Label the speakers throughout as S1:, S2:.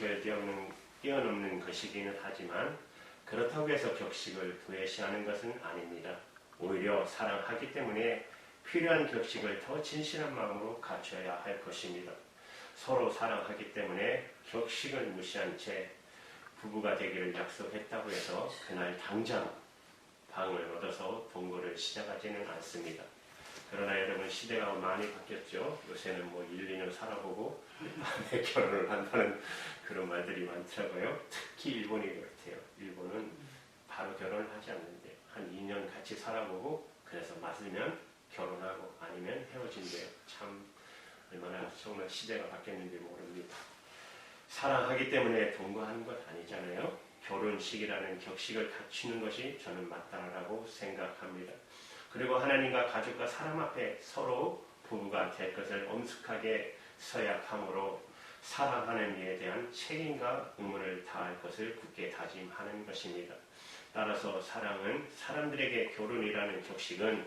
S1: 격식을 뛰어넘는, 뛰어넘는 것이기는 하지만 그렇다고 해서 격식을 도외시하는 것은 아닙니다. 오히려 사랑하기 때문에 필요한 격식을 더 진실한 마음으로 갖춰야 할 것입니다. 서로 사랑하기 때문에 격식을 무시한 채 부부가 되기를 약속했다고 해서 그날 당장 방을 얻어서 동거를 시작하지는 않습니다. 그러나 여러분 시대가 많이 바뀌었죠. 요새는 뭐 1, 2년 살아보고 다음에 결혼을 한다는 그런 말들이 많더라고요. 특히 일본이 그렇대요. 일본은 바로 결혼을 하지 않는데 한 2년 같이 살아보고 그래서 맞으면 결혼하고 아니면 헤어진대요. 참 얼마나 정말 시대가 바뀌었는지 모릅니다. 사랑하기 때문에 동거하는 것 아니잖아요. 결혼식이라는 격식을 갖추는 것이 저는 맞다라고 생각합니다. 그리고 하나님과 가족과 사람 앞에 서로 부부가 될 것을 엄숙하게 서약함으로 사랑하는 이에 대한 책임과 의무를 다할 것을 굳게 다짐하는 것입니다. 따라서 사랑은 사람들에게 결혼이라는 격식은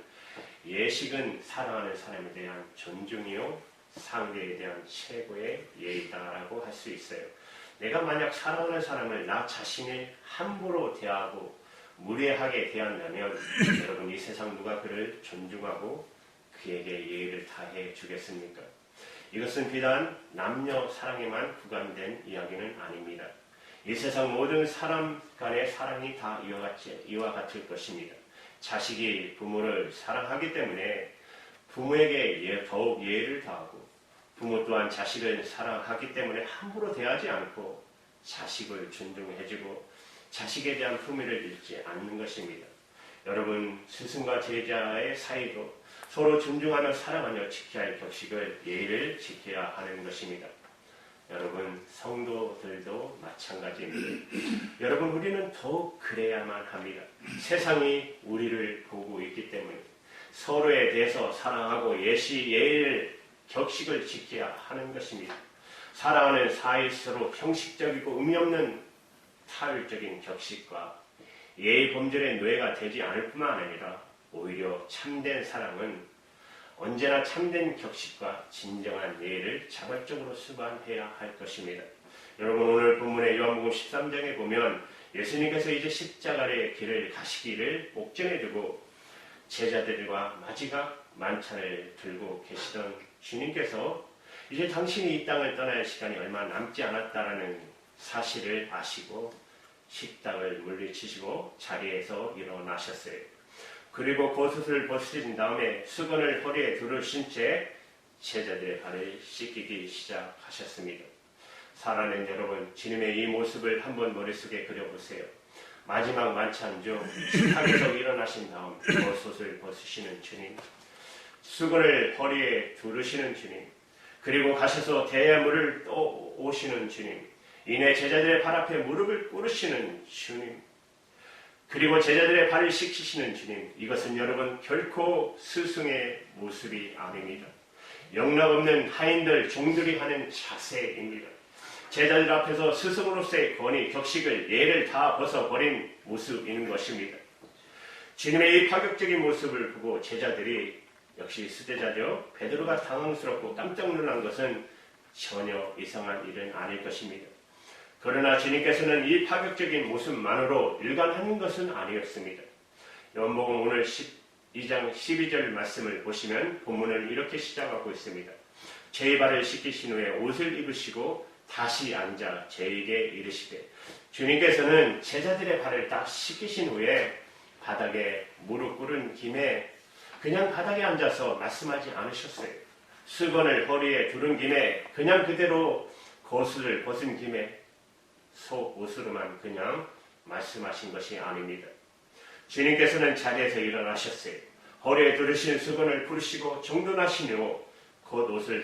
S1: 예식은 사랑하는 사람에 대한 존중이요 상대에 대한 최고의 예의다라고 할 수 있어요. 내가 만약 사랑하는 사람을 나 자신을 함부로 대하고 무례하게 대한다면 여러분 이 세상 누가 그를 존중하고 그에게 예의를 다해 주겠습니까? 이것은 비단 남녀 사랑에만 구간된 이야기는 아닙니다. 이 세상 모든 사람 간의 사랑이 다 이와, 같이, 이와 같을 것입니다. 자식이 부모를 사랑하기 때문에 부모에게 예, 더욱 예의를 다하고 부모 또한 자식을 사랑하기 때문에 함부로 대하지 않고 자식을 존중해주고 자식에 대한 품위를 잃지 않는 것입니다. 여러분 스승과 제자의 사이도 서로 존중하며 사랑하며 지켜야 할 격식을 예의를 지켜야 하는 것입니다. 여러분 성도들도 마찬가지입니다. 여러분 우리는 더욱 그래야만 합니다. 세상이 우리를 보고 있기 때문에 서로에 대해서 사랑하고 예시 예의를 격식을 지켜야 하는 것입니다. 사랑하는 사이일수록 형식적이고 의미 없는 타율적인 격식과 예의 범절의 노예가 되지 않을 뿐만 아니라 오히려 참된 사랑은 언제나 참된 격식과 진정한 예의를 자발적으로 수반해야 할 것입니다. 여러분 오늘 본문의 요한복음 13장에 보면 예수님께서 이제 십자가의 길을 가시기를 목전에 두고 제자들과 마지막 만찬을 들고 계시던 주님께서 이제 당신이 이 땅을 떠날 시간이 얼마 남지 않았다라는 사실을 아시고 식당을 물리치시고 자리에서 일어나셨어요. 그리고 겉옷을 벗으신 다음에 수건을 허리에 두르신 채 제자들의 발을 씻기기 시작하셨습니다. 살아낸 여러분, 주님의 이 모습을 한번 머릿속에 그려보세요. 마지막 만찬 중 식탁에서 일어나신 다음 겉옷을 벗으시는 주님, 수건을 허리에 두르시는 주님, 그리고 가셔서 대야물을 또 오시는 주님, 이내 제자들의 발 앞에 무릎을 꿇으시는 주님, 그리고 제자들의 발을 씻기시는 주님, 이것은 여러분 결코 스승의 모습이 아닙니다. 영락 없는 하인들, 종들이 하는 자세입니다. 제자들 앞에서 스승으로서의 권위, 격식을, 예를 다 벗어버린 모습인 것입니다. 주님의 이 파격적인 모습을 보고 제자들이 역시 수제자죠. 베드로가 당황스럽고 깜짝 놀란 것은 전혀 이상한 일은 아닐 것입니다. 그러나 주님께서는 이 파격적인 모습만으로 일관하는 것은 아니었습니다. 연복음 오늘 12장 12절 말씀을 보시면 본문을 이렇게 시작하고 있습니다. 제 발을 씻기신 후에 옷을 입으시고 다시 앉아 저에게 이르시되 주님께서는 제자들의 발을 딱 씻기신 후에 바닥에 무릎 꿇은 김에 그냥 바닥에 앉아서 말씀하지 않으셨어요. 수건을 허리에 두른 김에 그냥 그대로 거슬을 벗은 김에 속 옷으로만 그냥 말씀하신 것이 아닙니다. 주님께서는 자리에서 일어나셨어요. 허리에 두르신 수건을 부르시고 정돈하신 후 곧 옷을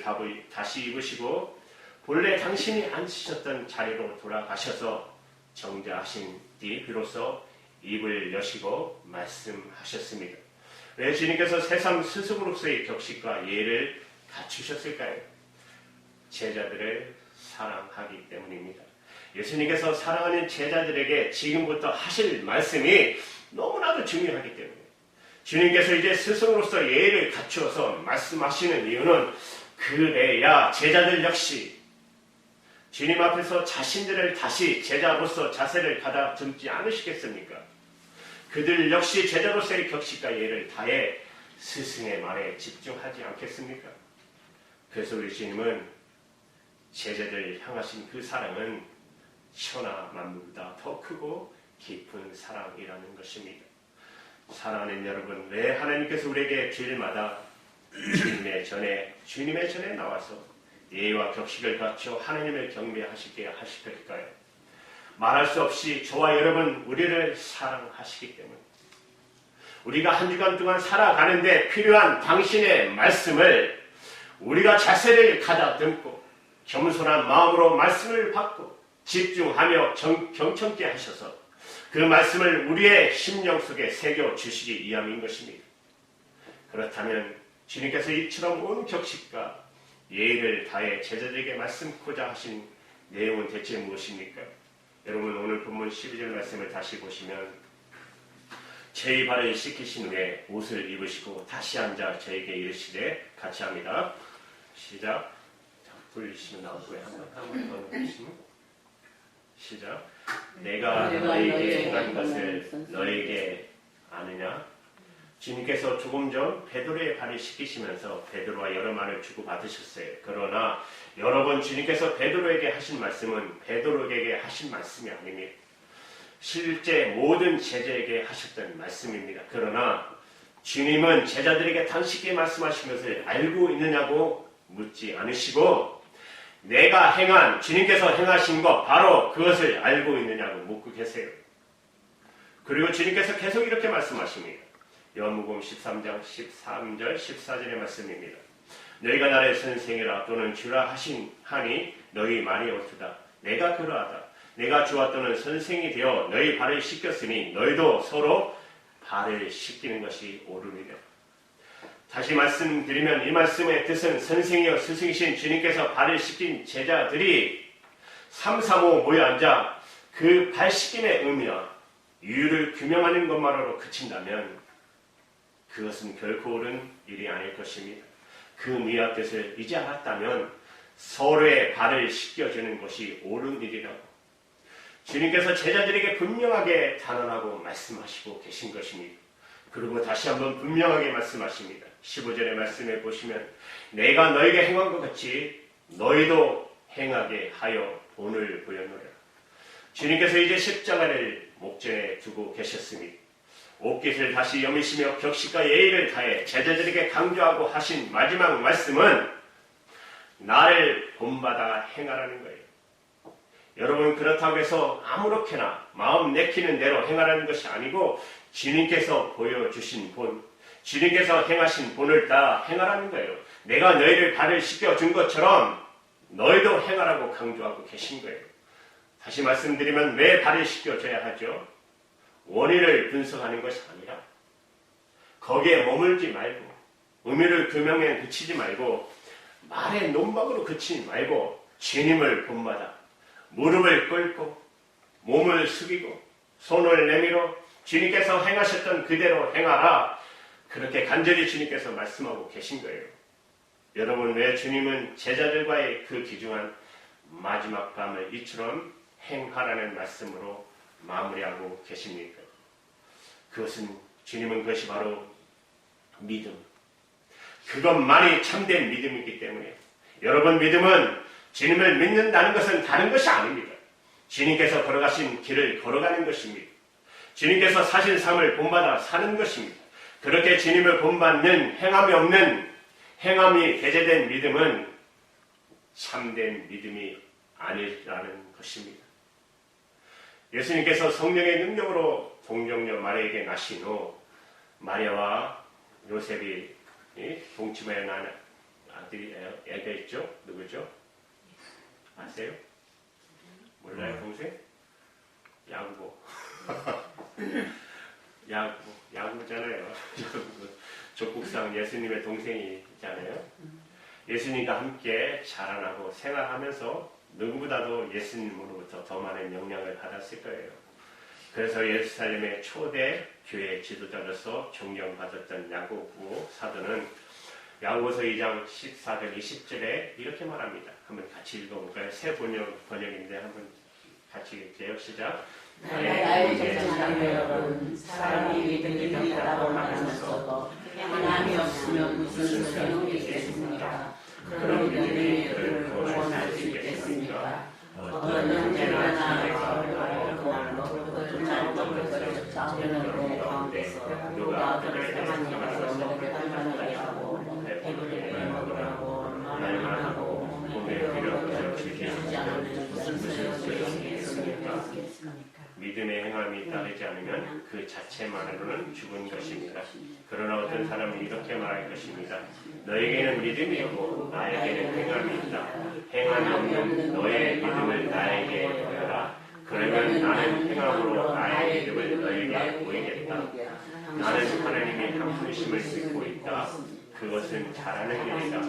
S1: 다시 입으시고 본래 당신이 앉으셨던 자리로 돌아가셔서 정자하신 뒤 비로소 입을 여시고 말씀하셨습니다. 왜 주님께서 새삼 스승으로서의 격식과 예를 갖추셨을까요? 제자들을 사랑하기 때문입니다. 예수님께서 사랑하는 제자들에게 지금부터 하실 말씀이 너무나도 중요하기 때문에 주님께서 이제 스승으로서 예를 갖추어서 말씀하시는 이유는 그래야 제자들 역시 주님 앞에서 자신들을 다시 제자로서 자세를 가다듬지 않으시겠습니까? 그들 역시 제자로서의 격식과 예를 다해 스승의 말에 집중하지 않겠습니까? 그래서 우리 주님은 제자들 향하신 그 사랑은 천하 만물보다 더 크고 깊은 사랑이라는 것입니다. 사랑하는 여러분, 왜 하나님께서 우리에게 주일마다 주님의 전에 주님의 전에 나와서 예와 격식을 갖춰 하나님을 경배하시게 하실까요? 말할 수 없이 저와 여러분 우리를 사랑하시기 때문에 우리가 한 주간 동안 살아가는데 필요한 당신의 말씀을 우리가 자세를 가다듬고 겸손한 마음으로 말씀을 받고 집중하며 정, 경청케 하셔서 그 말씀을 우리의 심령 속에 새겨 주시기 위함인 것입니다. 그렇다면 주님께서 이처럼 온 격식과 예의를 다해 제자들에게 말씀코자 하신 내용은 대체 무엇입니까? 여러분 오늘 본문 12절 말씀을 다시 보시면 제 발을 씻기신 후에 옷을 입으시고 다시 앉아 저에게 이르시되 같이 합니다. 시작. 자, 돌리시면 나오고요. 한번 한번 더 보시면 시작. 내가 너에게 행한 것을 너에게 아느냐? 주님께서 조금 전 베드로의 발을 씻기시면서 베드로와 여러 말을 주고 받으셨어요. 그러나 여러 번 주님께서 베드로에게 하신 말씀은 베드로에게 하신 말씀이 아닙니다. 실제 모든 제자에게 하셨던 말씀입니다. 그러나 주님은 제자들에게 당신께 말씀하신 것을 알고 있느냐고 묻지 않으시고 내가 행한 주님께서 행하신 것 바로 그것을 알고 있느냐고 묻고 계세요. 그리고 주님께서 계속 이렇게 말씀하십니다. 요한복음 13장 13절 14절의 말씀입니다. 너희가 나의 선생이라 또는 주라 하신 하니 너희 말이 옳다. 내가 그러하다. 내가 주와 또는 선생이 되어 너희 발을 씻겼으니 너희도 서로 발을 씻기는 것이 옳으니라. 다시 말씀드리면 이 말씀의 뜻은 선생이여 스승이신 주님께서 발을 씻긴 제자들이 3, 3, 5 모여 앉아 그 발 씻김의 의미와 이유를 규명하는 것만으로 그친다면 그것은 결코 옳은 일이 아닐 것입니다. 그 미와 뜻을 이제 알았다면 서로의 발을 씻겨주는 것이 옳은 일이라고 주님께서 제자들에게 분명하게 단언하고 말씀하시고 계신 것입니다. 그리고 다시 한번 분명하게 말씀하십니다. 15절의 말씀에 보시면 내가 너에게 행한 것 같이 너희도 행하게 하여 본을 보였노라. 주님께서 이제 십자가를 목전에 두고 계셨습니다. 옷깃을 다시 여미시며 격식과 예의를 다해 제자들에게 강조하고 하신 마지막 말씀은 나를 본받아 행하라는 거예요. 여러분 그렇다고 해서 아무렇게나 마음 내키는 대로 행하라는 것이 아니고 주님께서 보여주신 본, 주님께서 행하신 본을 따라 행하라는 거예요. 내가 너희를 발을 씻겨준 것처럼 너희도 행하라고 강조하고 계신 거예요. 다시 말씀드리면 왜 발을 씻겨줘야 하죠? 원인을 분석하는 것이 아니라 거기에 머물지 말고 의미를 규명에 그치지 말고 말의 논박으로 그치지 말고 주님을 본받아 무릎을 꿇고 몸을 숙이고 손을 내밀어 주님께서 행하셨던 그대로 행하라 그렇게 간절히 주님께서 말씀하고 계신 거예요. 여러분 왜 주님은 제자들과의 그 귀중한 마지막 밤을 이처럼 행하라는 말씀으로 마무리하고 계십니까? 그것은 주님은 그것이 바로 믿음. 그것만이 참된 믿음이기 때문에 여러분 믿음은 주님을 믿는다는 것은 다른 것이 아닙니다. 주님께서 걸어가신 길을 걸어가는 것입니다. 주님께서 사신 삶을 본받아 사는 것입니다. 그렇게 주님을 본받는 행함이 없는 행함이 배제된 믿음은 참된 믿음이 아니라는 것입니다. 예수님께서 성령의 능력으로 동정녀 마리아에게 나신 후 마리아와 요셉이 동치마에 난 아들이 애가 있죠? 누구죠? 아세요? 몰라요,
S2: 네.
S1: 동생? 야구. 야구, 야구잖아요. 족국상 예수님의 동생이 있잖아요. 예수님과 함께 자라나고 생활하면서 누구보다도 예수님으로부터 더 많은 영향을 받았을 거예요. 그래서 예루살렘의 초대 교회 지도자로서 존경받았던 야고보 사도는 야고보서 2장 14절 20절에 이렇게 말합니다. 한번 같이 읽어볼까요? 새 번역, 번역인데 한번 같이 읽게요. 시작.
S2: 나의 제자들 여러분, 사람이 믿음이 있다고 말하면서도 하나님이 없으면 무슨 소용이 있겠습니까? 그런 믿음이 구원할 수 있겠습니까? 어떤 형제나 나에서 말로 그것을 잘못 것을 자연으로 가운데서 누가 그를 행하니까 너를 판단하고 배부르게 먹으라고 말하고 몸에 필요한 것을 주지 않으면 무슨 소용이 있겠습니까?
S1: 행함이 따르지 않으면 그 자체만으로는 죽은 것입니다. 그러나 어떤 사람은 이렇게 말할 것입니다. 너에게는 믿음이 있고 나에게는 행함이 있다. 행함이 없는 너의 믿음을 나에게 보여라. 그러면 나는 행함으로 나의 믿음을 너에게 보이겠다. 나는 하나님의 한 분이심을 믿고 있다. 그것은 잘하는 일이다.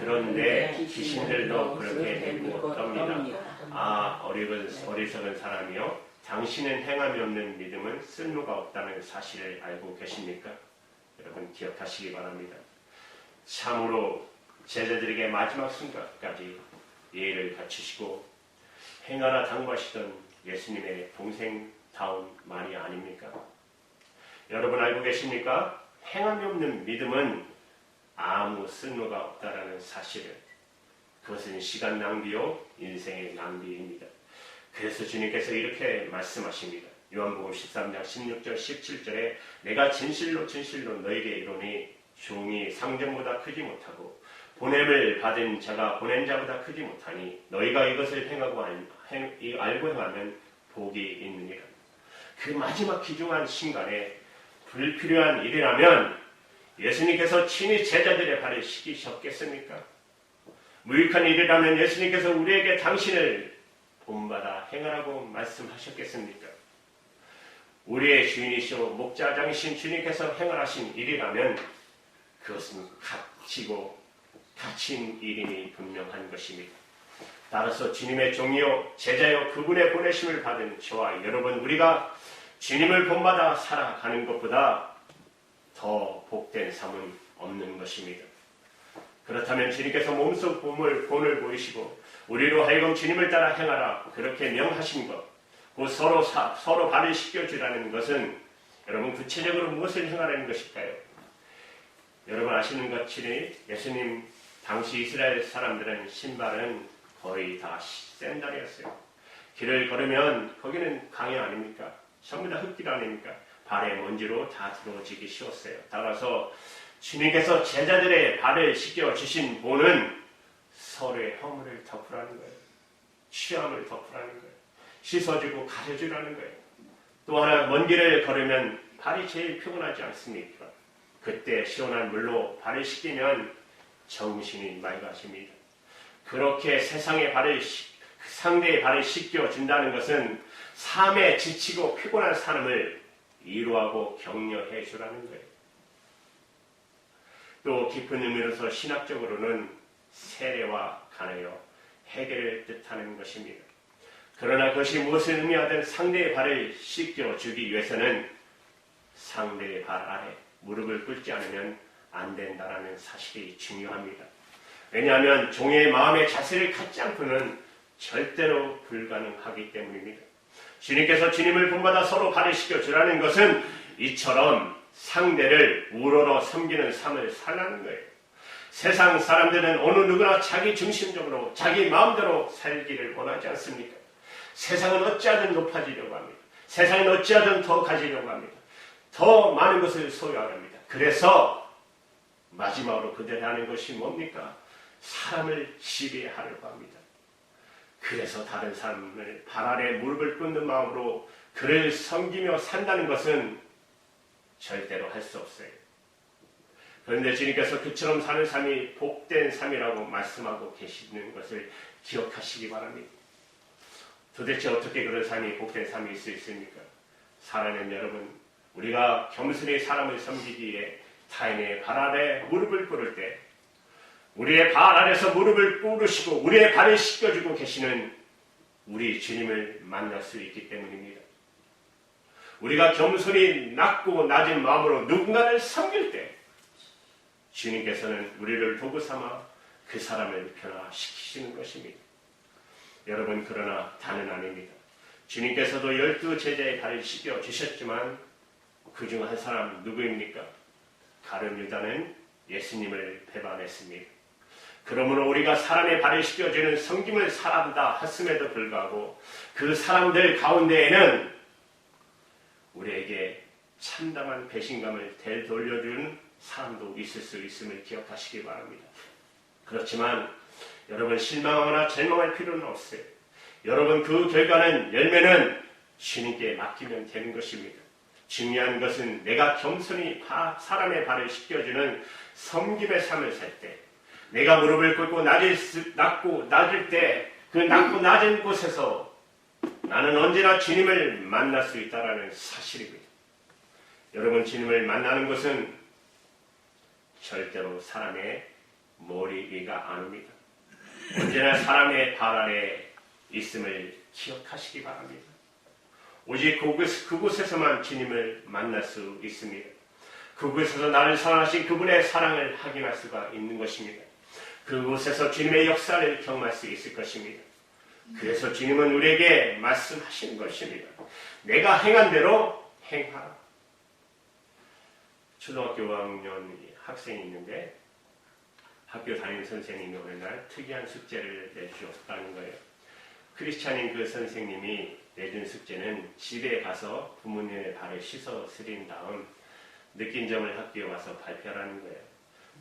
S1: 그런데 귀신들도 그렇게 믿고 떱니다. 아 어리석은, 어리석은 사람이요. 당신은 행함이 없는 믿음은 쓸모가 없다는 사실을 알고 계십니까? 여러분 기억하시기 바랍니다. 참으로 제자들에게 마지막 순간까지 예의를 갖추시고 행하라 당부하시던 예수님의 동생다운 말이 아닙니까? 여러분 알고 계십니까? 행함이 없는 믿음은 아무 쓸모가 없다라는 사실을 그것은 시간 낭비요 인생의 낭비입니다. 그래서 주님께서 이렇게 말씀하십니다. 요한복음 13장 16절 17절에 내가 진실로 진실로 너에게 이르니 종이 상전보다 크지 못하고 보냄을 받은 자가 보낸 자보다 크지 못하니 너희가 이것을 행하고 알, 행, 이, 알고 행하면 복이 있느니라. 그 마지막 귀중한 순간에 불필요한 일이라면 예수님께서 친히 제자들의 발을 씻기셨겠습니까? 무익한 일이라면 예수님께서 우리에게 당신을 본받아 행하라고 말씀하셨겠습니까? 우리의 주인이시오 목자장이신 주님께서 행하신 일이라면 그것은 갇히고 갇힌 일임이 분명한 것입니다. 따라서 주님의 종이요 제자요 그분의 보내심을 받은 저와 여러분 우리가 주님을 본받아 살아가는 것보다 더 복된 삶은 없는 것입니다. 그렇다면 주님께서 몸속 본을, 본을 보이시고 우리로 하여금 주님을 따라 행하라 그렇게 명하신 것, 곧 서로 사, 서로 발을 씻겨 주라는 것은 여러분 구체적으로 무엇을 행하라는 것일까요? 여러분 아시는 것처럼 예수님 당시 이스라엘 사람들은 신발은 거의 다 샌달이었어요. 길을 걸으면 거기는 강이 아닙니까? 전부 다 흙길 아닙니까? 발에 먼지로 다 들어지기 쉬웠어요. 따라서 주님께서 제자들의 발을 씻겨 주신 본은 서로의 허물을 덮으라는 거예요. 취함을 덮으라는 거예요. 씻어주고 가려주라는 거예요. 또 하나 먼 길을 걸으면 발이 제일 피곤하지 않습니까? 그때 시원한 물로 발을 씻기면 정신이 맑아집니다. 그렇게 세상의 발을 상대의 발을 씻겨 준다는 것은 삶에 지치고 피곤한 사람을 위로하고 격려해 주라는 거예요. 또 깊은 의미로서 신학적으로는 세례와 간하여 해결을 뜻하는 것입니다. 그러나 그것이 무엇을 의미하든 상대의 발을 씻겨 주기 위해서는 상대의 발 아래 무릎을 꿇지 않으면 안 된다라는 사실이 중요합니다. 왜냐하면 종의 마음의 자세를 갖지 않고는 절대로 불가능하기 때문입니다. 주님께서 주님을 본받아 서로 발을 씻겨 주라는 것은 이처럼 상대를 우러러 섬기는 삶을 살라는 거예요. 세상 사람들은 어느 누구나 자기 중심적으로 자기 마음대로 살기를 원하지 않습니까? 세상은 어찌하든 높아지려고 합니다. 세상은 어찌하든 더 가지려고 합니다. 더 많은 것을 소유하랍니다. 그래서 마지막으로 그들이 하는 것이 뭡니까? 사람을 지배하려고 합니다. 그래서 다른 사람을 발 아래 무릎을 꿇는 마음으로 그를 섬기며 산다는 것은 절대로 할 수 없어요. 그런데 주님께서 그처럼 사는 삶이 복된 삶이라고 말씀하고 계시는 것을 기억하시기 바랍니다. 도대체 어떻게 그런 삶이 복된 있을 수 있습니까? 사랑하는 여러분, 우리가 겸손히 사람을 섬기기에 타인의 발 아래 무릎을 꿇을 때 우리의 발 아래서 무릎을 꿇으시고 우리의 발을 씻겨주고 계시는 우리 주님을 만날 수 있기 때문입니다. 우리가 겸손히 낮고 낮은 마음으로 누군가를 섬길 때 주님께서는 우리를 도구 삼아 그 사람을 변화시키시는 것입니다. 여러분 그러나 다는 아닙니다. 주님께서도 열두 제자의 발을 씻겨 주셨지만 그 중 한 사람 누구입니까? 가룟 유다는 예수님을 배반했습니다. 그러므로 우리가 사람의 발을 씻겨주는 성김을 사람다 했음에도 불구하고 그 사람들 가운데에는 우리에게 참담한 배신감을 되돌려주는 사람도 있을 수 있음을 기억하시기 바랍니다. 그렇지만 여러분 실망하거나 절망할 필요는 없어요. 여러분 그 결과는 열매는 주님께 맡기면 되는 것입니다. 중요한 것은 내가 겸손히 사람의 발을 씻겨주는 섬김의 삶을 살 때, 내가 무릎을 꿇고 낮을, 낮고 낮을 때, 그 낮고 낮은 곳에서 나는 언제나 주님을 만날 수 있다라는 사실입니다. 여러분 주님을 만나는 것은 절대로 사람의 머리 위가 아닙니다. 언제나 사람의 발 아래 있음을 기억하시기 바랍니다. 오직 그곳, 그곳에서만 주님을 만날 수 있습니다. 그곳에서 나를 사랑하신 그분의 사랑을 확인할 수가 있는 것입니다. 그곳에서 주님의 역사를 경험할 수 있을 것입니다. 그래서 주님은 우리에게 말씀하시는 것입니다. 내가 행한 대로 행하라. 초등학교 5학년 학생이 있는데 학교 다니는 선생님이 어느 날 특이한 숙제를 내주셨다는 거예요. 크리스찬인 그 선생님이 내준 숙제는 집에 가서 부모님의 발을 씻어 스린 다음 느낀 점을 학교에 와서 발표하는 거예요.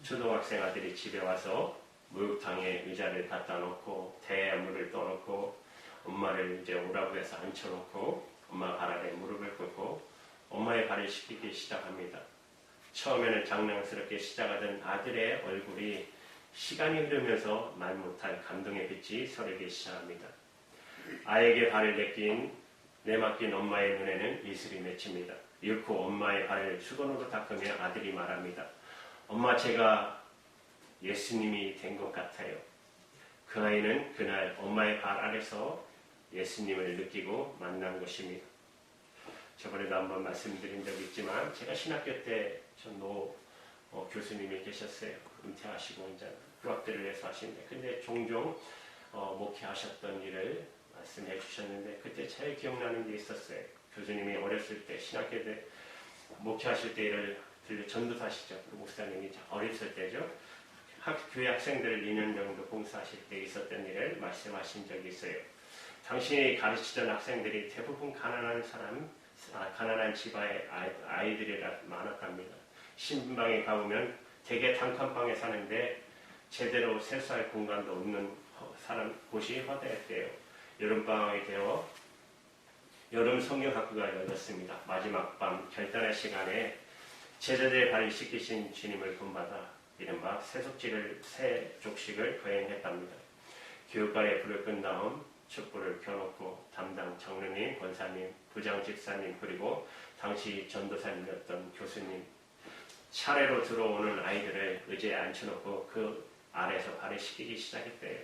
S1: 초등학생 아들이 집에 와서 목욕탕에 의자를 갖다 놓고 대물을 떠놓고 엄마를 이제 오라고 해서 앉혀놓고 엄마 발 아래 무릎을 꿇고 엄마의 발을 씻기기 시작합니다. 처음에는 장난스럽게 시작하던 아들의 얼굴이 시간이 흐르면서 말 못할 감동의 빛이 서리기 시작합니다. 아에게 발을 내낀 내맡긴 엄마의 눈에는 이슬이 맺힙니다. 잃고 엄마의 발을 수건으로 닦으며 아들이 말합니다. 엄마 제가 예수님이 된 것 같아요. 그 아이는 그날 엄마의 발 아래서 예수님을 느끼고 만난 것입니다. 저번에도 한번 말씀드린 적이 있지만 제가 신학교 때 전노 어, 교수님이 계셨어요. 은퇴하시고 이제 휴학들을 해서 하시는데 근데 종종 어, 목회하셨던 일을 말씀해 주셨는데 그때 제일 기억나는 게 있었어요. 교수님이 어렸을 때 신학교 때 목회하실 때 일을 들려 전도사시죠. 그 목사님이 어렸을 때죠. 학, 교회 학생들을 2년 정도 봉사하실 때 있었던 일을 말씀하신 적이 있어요. 당신이 가르치던 학생들이 대부분 가난한 사람, 아, 가난한 집안의 아이들이라 많았답니다. 신방에 가보면 대개 단칸방에 사는데 제대로 세수할 공간도 없는 사람 곳이 허대했대요. 여름방학이 되어 여름 성경학교가 열렸습니다. 마지막 밤 결단의 시간에 제자들의 발을 씻기신 주님을 본받아 이른바 세속지를 세 족식을 거행했답니다. 교육관에 불을 끈 다음 촛불을 켜놓고 담당 장로님, 권사님, 부장 집사님 그리고 당시 전도사님이었던 교수님 차례로 들어오는 아이들을 의자에 앉혀놓고 그 아래에서 발을 씻기기 시작했대요.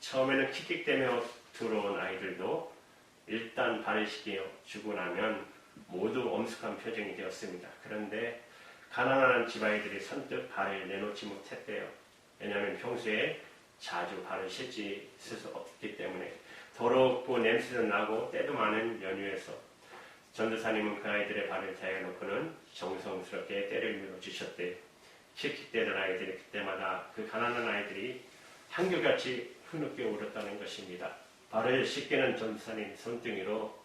S1: 처음에는 킥킥대며 들어온 아이들도 일단 발을 씻겨 주고 나면 모두 엄숙한 표정이 되었습니다. 그런데 가난한 집아이들이 선뜻 발을 내놓지 못했대요. 왜냐하면 평소에 자주 발을 씻지 수 없기 때문에 더럽고 냄새도 나고 때도 많은 연휴에서 전도사님은 그 아이들의 발을 대놓고는 정성스럽게 때를 밀어 주셨대요. 킥킥대던 아이들이 그때마다 그 가난한 아이들이 한결같이 흐느껴 울었다는 것입니다. 발을 씻기는 전사님 손등이로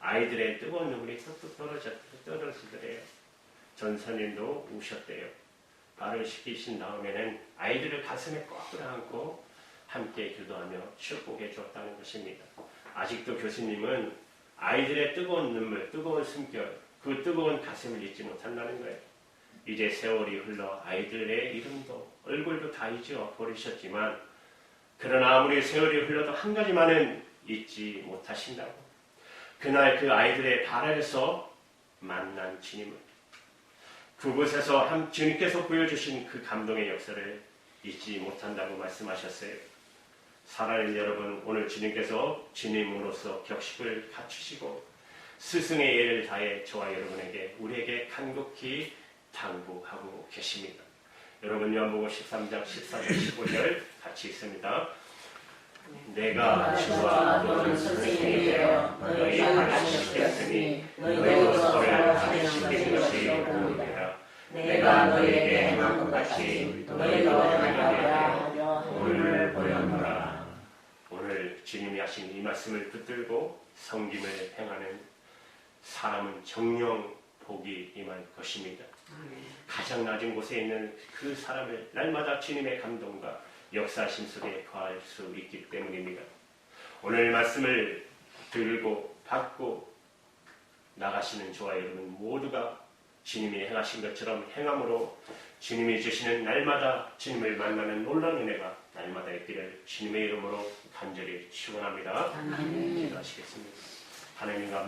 S1: 아이들의 뜨거운 눈물이 뚝뚝 떨어져, 떨어지더래요. 전사님도 우셨대요. 발을 씻기신 다음에는 아이들을 가슴에 꼭 끌어안고 함께 기도하며 축복해 주었다는 것입니다. 아직도 교수님은 아이들의 뜨거운 눈물, 뜨거운 숨결, 그 뜨거운 가슴을 잊지 못한다는 거예요. 이제 세월이 흘러 아이들의 이름도 얼굴도 다 잊어 버리셨지만 그러나 아무리 세월이 흘러도 한 가지만은 잊지 못하신다고. 그날 그 아이들의 발 아래서 만난 주님을 그곳에서 한 주님께서 보여주신 그 감동의 역사를 잊지 못한다고 말씀하셨어요. 사랑하는 여러분, 오늘 주님께서 주님으로서 격식을 갖추시고 스승의 예를 다해 저와 여러분에게 우리에게 간곡히 당부하고 계십니다. 여러분 요한복음 13장 14절 15절 같이 있습니다. 내가 주와 너는 선생님이 되어 너희 씻겼으니 너희도 발을 씻기는 것이 옳으니라. 내가 너희에게 행한 것 같이 너희도 행하여 오늘 보였노라. 오늘 주님이 하신 이 말씀을 붙들고 성김을 행하는 사람은 정령 복이 임할 것입니다. 가장 낮은 곳에 있는 그 사람을 날마다 주님의 감동과 역사심 속에 거할 수 있기 때문입니다. 오늘 말씀을 들고 받고 나가시는 저와 여러분 모두가 주님이 행하신 것처럼 행함으로 주님이 주시는 날마다 주님을 만나는 놀라운 은혜가 날마다 있기를 주님의 이름으로 간절히 축원합니다. 기도하시겠습니다. 하나님 감